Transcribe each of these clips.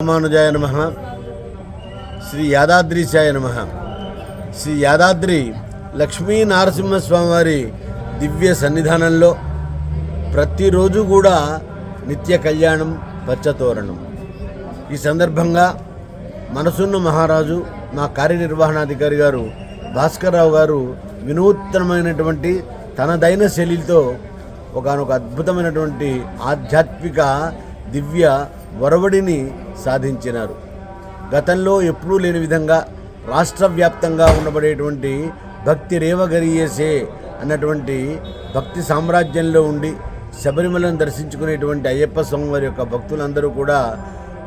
రామానుజాయ నమ. శ్రీ యాదాద్రీశాయ నమ. శ్రీ యాదాద్రి లక్ష్మీ నరసింహస్వామివారి దివ్య సన్నిధానంలో ప్రతిరోజు కూడా నిత్య కళ్యాణం పచ్చతోరణం. ఈ సందర్భంగా మనసున్న మహారాజు మా కార్యనిర్వహణాధికారి గారు భాస్కర్రావు గారు వినూత్నమైనటువంటి తనదైన శైలితో ఒకనొక అద్భుతమైనటువంటి ఆధ్యాత్మిక దివ్య ఒరవడిని సాధించినారు. గతంలో ఎప్పుడూ లేని విధంగా రాష్ట్ర వ్యాప్తంగా ఉండబడేటువంటి భక్తి రేవగరియేసే అన్నటువంటి భక్తి సామ్రాజ్యంలో ఉండి శబరిమలను దర్శించుకునేటువంటి అయ్యప్ప స్వామి వారి యొక్క భక్తులందరూ కూడా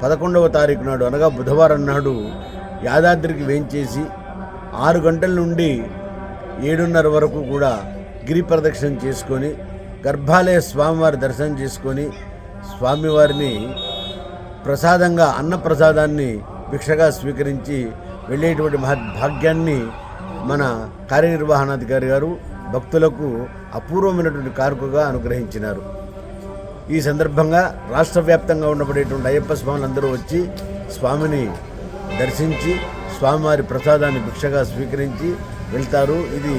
పదకొండవ తారీఖు నాడు అనగా బుధవారం నాడు యాదాద్రికి వేంచేసి ఆరు గంటల నుండి ఏడున్నర వరకు కూడా గిరి ప్రదక్షిణ చేసుకొని గర్భాలయ స్వామివారి దర్శనం చేసుకొని స్వామివారిని ప్రసాదంగా అన్న ప్రసాదాన్ని భిక్షగా స్వీకరించి వెళ్ళేటువంటి మహద్భాగ్యాన్ని మన కార్యనిర్వహణాధికారి గారు భక్తులకు అపూర్వమైనటువంటి కారుకుగా అనుగ్రహించినారు. ఈ సందర్భంగా రాష్ట్ర వ్యాప్తంగా ఉండబడేటువంటి అయ్యప్ప స్వాములందరూ వచ్చి స్వామిని దర్శించి స్వామివారి ప్రసాదాన్ని భిక్షగా స్వీకరించి వెళ్తారు. ఇది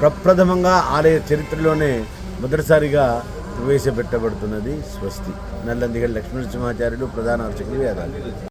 ప్రప్రథమంగా ఆలయ చరిత్రలోనే మొదటిసారిగా ప్రవేశపెట్టబడుతున్నది స్వస్తి. నల్లందిగల్ లక్ష్మీనరసింహాచార్యులు ప్రధాన అర్చకులు వేదాలు.